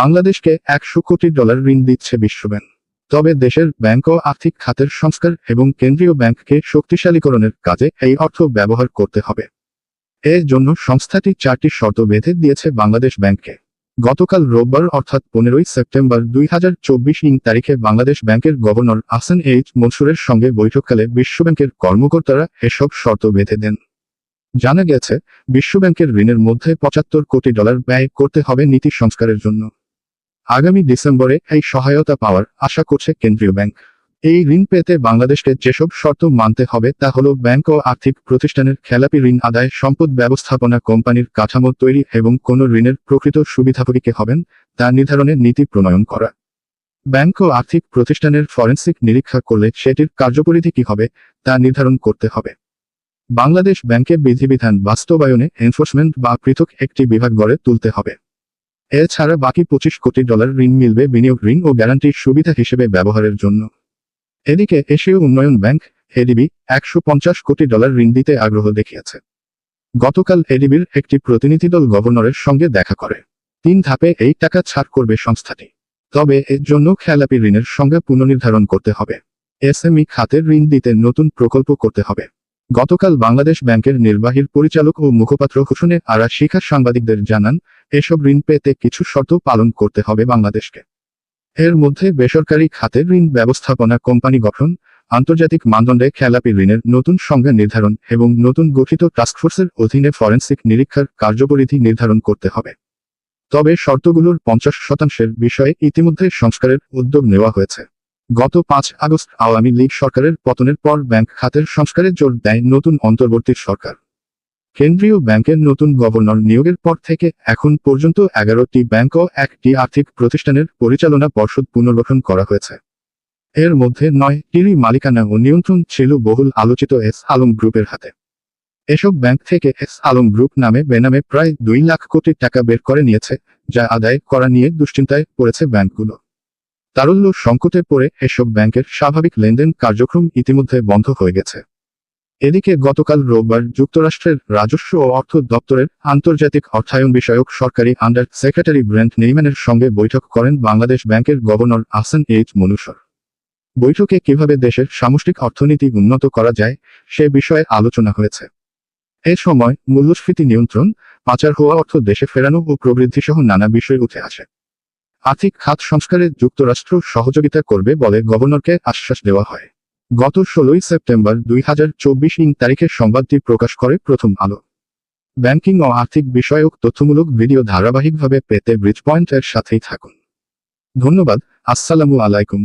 বাংলাদেশকে একশো কোটি ডলার ঋণ দিচ্ছে বিশ্বব্যাংক। তবে দেশের ব্যাংক ও আর্থিক খাতের সংস্কার এবং কেন্দ্রীয় ব্যাংককে শক্তিশালীকরণের কাজে এই অর্থ ব্যবহার করতে হবে। এর জন্য সংস্থাটি চারটি শর্ত বেঁধে দিয়েছে বাংলাদেশ ব্যাংককে। গতকাল রোববার অর্থাৎ পনেরোই সেপ্টেম্বর দুই হাজার চব্বিশ ইং তারিখে বাংলাদেশ ব্যাংকের গভর্নর আহসান এইচ মনসুরের সঙ্গে বৈঠককালে বিশ্বব্যাংকের কর্মকর্তারা এসব শর্ত বেঁধে দেন। জানা গেছে, বিশ্বব্যাংকের ঋণের মধ্যে পঁচাত্তর কোটি ডলার ব্যয় করতে হবে নীতি সংস্কারের জন্য। আগামী ডিসেম্বরে এই সহায়তা পাওয়ার আশা করছে কেন্দ্রীয় ব্যাংক। এই ঋণ পেতে বাংলাদেশকে যেসব শর্ত মানতে হবে তা হল ব্যাংক ও আর্থিক প্রতিষ্ঠানের খেলাপি ঋণ আদায়, সম্পদ ব্যবস্থাপনা কোম্পানির কাঠামো তৈরি এবং কোন ঋণের প্রকৃত সুবিধাভোগীকে হবেন তা নির্ধারণের নীতি প্রণয়ন করা। ব্যাংক ও আর্থিক প্রতিষ্ঠানের ফরেন্সিক নিরীক্ষা করলে সেটির কার্যপরিধি কি হবে তা নির্ধারণ করতে হবে। বাংলাদেশ ব্যাংকে বিধিবিধান বাস্তবায়নে এনফোর্সমেন্ট বা পৃথক একটি বিভাগ গড়ে তুলতে হবে। এছাড়া বাকি পঁচিশ কোটি ডলার ঋণ মিলবে বিনিয়োগ ঋণ ও গ্যারান্টির সুবিধা হিসেবে ব্যবহারের জন্য। এদিকে এশীয় উন্নয়ন ব্যাংক, এডিবি, একশো পঞ্চাশ কোটি ডলার ঋণ দিতে আগ্রহ দেখিয়েছে। গতকাল এডিবির একটি প্রতিনিধিদল গভর্নরের সঙ্গে দেখা করে। তিন ধাপে এই টাকা ছাড় করবে সংস্থাটি। তবে এর জন্য খেলাপি ঋণের সঙ্গে পুনর্নির্ধারণ করতে হবে। এসএমই খাতের ঋণ দিতে নতুন প্রকল্প করতে হবে। গতকাল বাংলাদেশ ব্যাংকের নির্বাহীর পরিচালক ও মুখপাত্র হোসনে আরা শিখা সাংবাদিকদের জানান, এসব ঋণ পেতে কিছু শর্ত পালন করতে হবে বাংলাদেশকে। এর মধ্যে বেসরকারি খাতের ঋণ ব্যবস্থাপনা কোম্পানি গঠন, আন্তর্জাতিক মানদণ্ডে খেলাপি ঋণের নতুন সংজ্ঞা নির্ধারণ এবং নতুন গঠিত টাস্কফোর্সের অধীনে ফরেন্সিক নিরীক্ষার কার্যপরিধি নির্ধারণ করতে হবে। তবে শর্তগুলোর পঞ্চাশ শতাংশের বিষয়ে ইতিমধ্যে সংস্কারের উদ্যোগ নেওয়া হয়েছে। গত পাঁচ আগস্ট আওয়ামী লীগ সরকারের পতনের পর ব্যাংক খাতের সংস্কারে জোর দেয় নতুন অন্তর্বর্তী সরকার। কেন্দ্রীয় ব্যাংকের নতুন গভর্নর নিয়োগের পর থেকে এখন পর্যন্ত এগারোটি ব্যাংক ও একটি আর্থিক প্রতিষ্ঠানের পরিচালনা পর্ষদ পুনর্গঠন করা হয়েছে। এর মধ্যে নয় টিরি মালিকানা ও নিয়ন্ত্রণ ছিল বহুল আলোচিত এস আলম গ্রুপের হাতে। এসব ব্যাংক থেকে এস আলম গ্রুপ নামে বেনামে প্রায় দুই লাখ কোটি টাকা বের করে নিয়েছে, যা আদায় করা নিয়ে দুশ্চিন্তায় পড়েছে ব্যাংকগুলো। তারল্য সংকটে পড়ে এসব ব্যাংকের স্বাভাবিক লেনদেন কার্যক্রম ইতিমধ্যে বন্ধ হয়ে গেছে। এদিকে গতকাল রোববার যুক্তরাষ্ট্রের রাজস্ব ও অর্থ দপ্তরের আন্তর্জাতিক অর্থায়ন বিষয়ক সরকারি আন্ডার সেক্রেটারি ব্র্যান্ড নেইম্যানের সঙ্গে বৈঠক করেন বাংলাদেশ ব্যাংকের গভর্নর আহসান এইচ মনুসর বৈঠকে কীভাবে দেশের সামষ্টিক অর্থনীতি উন্নত করা যায়, সে বিষয়ে আলোচনা হয়েছে। এ সময় মূল্যস্ফীতি নিয়ন্ত্রণ, পাচার হওয়া অর্থ দেশে ফেরানো ও প্রবৃদ্ধিসহ নানা বিষয় উঠে আসে। আর্থিক খাত সংস্কারে যুক্তরাষ্ট্র সহযোগিতা করবে বলে গভর্নরকে আশ্বাস দেওয়া হয়। গত ষোলোই সেপ্টেম্বর দুই হাজার চব্বিশ ইং তারিখে সংবাদটি প্রকাশ করে প্রথম আলো। ব্যাংকিং ও আর্থিক বিষয়ক তথ্যমূলক ভিডিও ধারাবাহিকভাবে পেতে ব্রিজ পয়েন্টের সাথেই থাকুন। ধন্যবাদ। আসসালামু আলাইকুম।